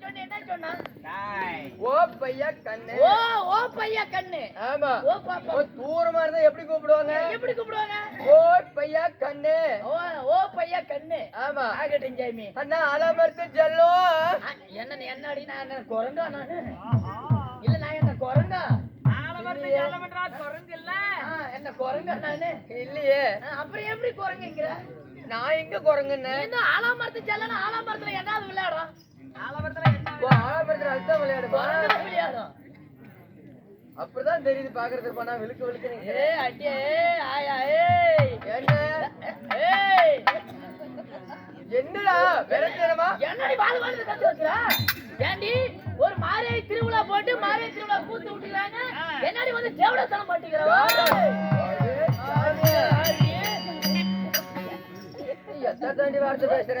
சொன்ன என்ன சொன்னா? ஓ பையா கண்ணு. ஓ ஓ பையா கண்ணு. ஆமா. ஓ பாப்பா. ஓ, தூரமா இருந்தா எப்படி கூப்பிடுவாங்க? எப்படி கூப்பிடுவாங்க? ஓ பையா கண்ணு. ஓ ஓ பையா கண்ணு. ஆமா. ஆகட்டும் அண்ணா அலமர்த்து என்ன என்ன அடி நான் என்ன குரங்கா நானு? இல்ல நான் என்ன குரங்கா? ஆ, என்ன குரங்கா நானு? இல்லையே. அப்புறம் எப்படி குரங்குங்கிற? நான் எங்க குரங்குன்னு என்ன ஆலாமரத்து செல்லனா ஆலாமரத்துல என்னாவது விளையாடும் ஓ, அப்படிதான் தெரியுது பாக்குறதுக்கு போனா விழுக்கு விழுக்கு ஏ அடியே ஆயா ஏய். என்ன? ஏய். என்னடா விரட்டமா என்னடி வாழ் வாழ்ந்து கத்து வச்சுற ஏண்டி ஒரு மாரியை திருவிழா போட்டு மாரியை திருவிழா கூத்து விட்டுறாங்க என்னடி வந்து தேவடத்தனம் மாட்டிக்கிறவா? எத்தனை தாண்டி வார்த்தை பேசுற?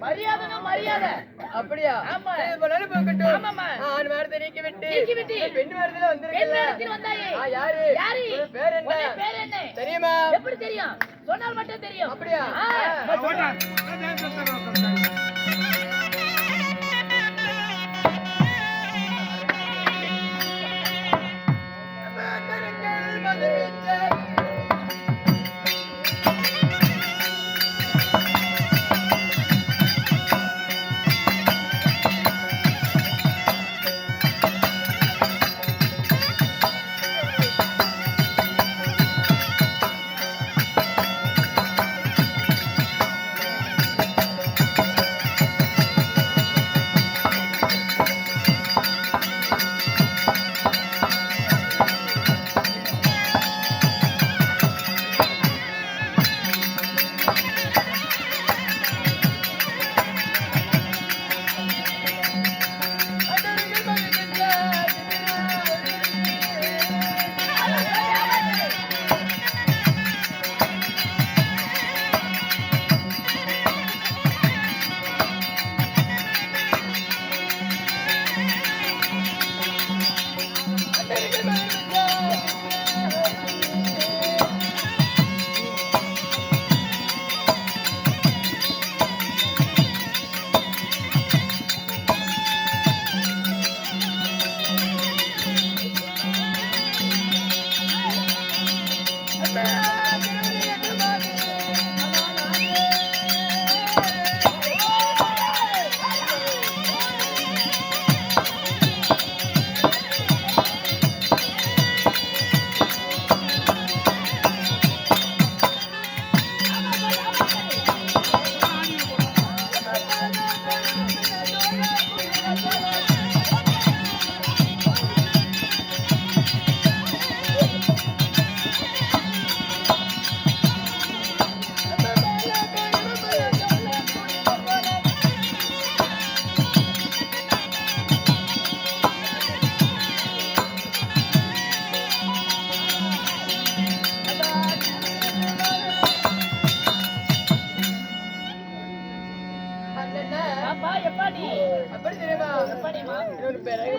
மரியாதைனா மரியாதை. அப்படியா? ஆமா. இப்ப நடுப்பு வைக்கட்டும். ஆமாம்மா. ஆண் வேடத்தை நீக்கி விட்டு. நீக்கி விட்டு. பெண் வந்தாயே. ஆ, யாரு? யாரு? உன் பேர் என்ன? உன் பேர் என்ன? தெரியுமா? எப்படி தெரியும்? சொன்னால் மட்டும் தெரியும். அப்படியா?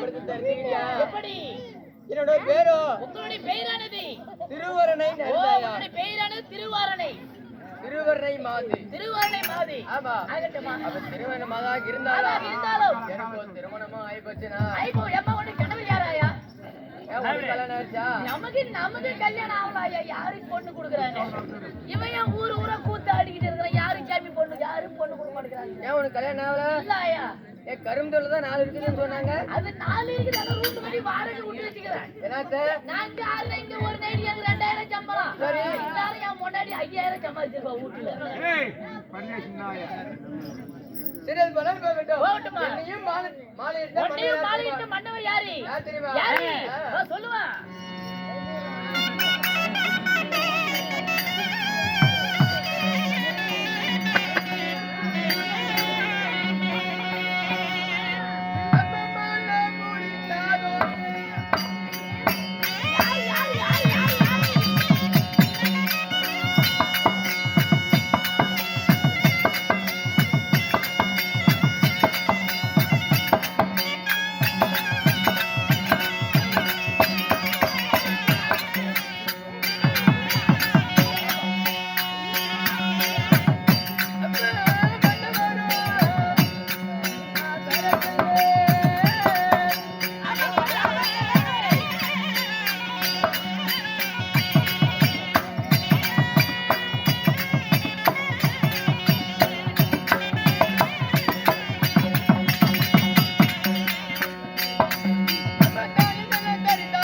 என்னோட பேரை படுத்து தெரிஞ்சுக்கிட்டியா எப்படி? என்னோட பேரோ உங்களுடைய பெயரானது? திருவரணை உங்களுடைய பெயரானது திருவாரணை. திருவரணை மாதிரி திருவாரணை மாதிரி ஆமா. ஆகட்டுமா? அவ மாதாக இருந்தாலும் இருந்தாலும். எனக்கு ஒரு திருமணமும் ஆயிப்போச்சுனா. ஐபோ எம்மா ஒண்ணு கனவு யாராயா? நமக்கு நமக்கு கல்யாணம் ஆகலாயா? யாருக்கு பொண்ணு கொடுக்குறாங்க? இவன் ஏன் ஊரு ஊரா கூத்து ஆடிக்கிட்டு இருக்கிறான்? யாரும் சாமி பொண்ணு யாரும் பொண்ணு கொடுக்க மாட்டேங்கிறாங்க? ஏன் உனக்கு கல்யாணம் ஆகல? இல்லையா? ஏ கரும்புல தான் நாலு இருக்குதுன்னு சொன்னாங்க. அது நாலு இருக்குது அந்த ரூட்டு வழி வாடகை விட்டு வச்சுக்கிறேன். என்னத்த நாங்க ஆறுல இங்க ஒரு நைடி எனக்கு ரெண்டாயிரம் சம்பளம். சரி. எல்லாரும் என் முன்னாடி ஐயாயிரம் சம்பாதிச்சிருப்பா வீட்டுல. சரி அது பண்ண போகட்டும். போகட்டுமா? என்னையும் மாலை மாலை மாலையிட்டு. மன்னவர் யாரு யார்? தெரியுமா? யாரு? சொல்லுவான்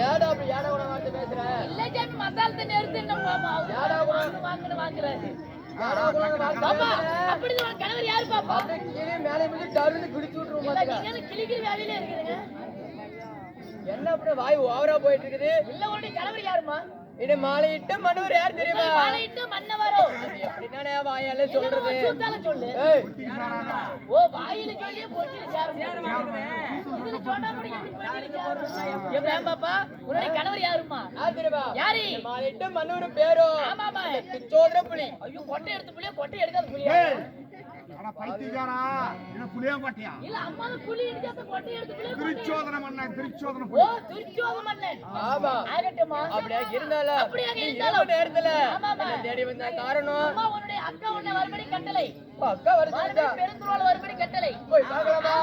ஏடா அப்படி ஏடா கூட வாங்க பேசுறேன் இல்ல ஜாமி மசாலத்தை நிறுத்தி என்ன மாமா ஏடா கூட வாங்கணும் வாங்குறாரு கணவர் யாரு பாப்பா? மேலே மேலே டருன்னு குடிச்சு விட்டுருவோம் கிளிக்கிற வேலையில இருக்குதுங்க என்ன அப்படி வாய் ஓவரா போயிட்டு இருக்குது? இல்ல உடனே கணவர் யாருமா இது மாலையிட்டு மனுவர் யார் தெரியுமா? மாலையிட்டு மன்னவரோ. வாயால சொல்றது? சொல்லு. ஓ வாயில இதுல சொன்னா எப்படி பாப்பா உன்னுடைய கணவர் யாருமா யார் தெரியுமா? யாரு? மாலையிட்டு மனுவர் பேரோ? ஆமாமா சோதர புலி. ஐயோ கொட்டை எடுத்து புளிய கொட்டை எடுக்காத புளியா அட பைத்தியக்காரா என்ன புளியாங்கோட்டையா இல்ல அம்மா புளி இடிச்சத அப்படியே இருந்தால தேடி வந்த காரணம்? அம்மா உன்னுடைய அக்கா உன்னை வரும்படி கட்டளை போய் பார்க்கலாமா?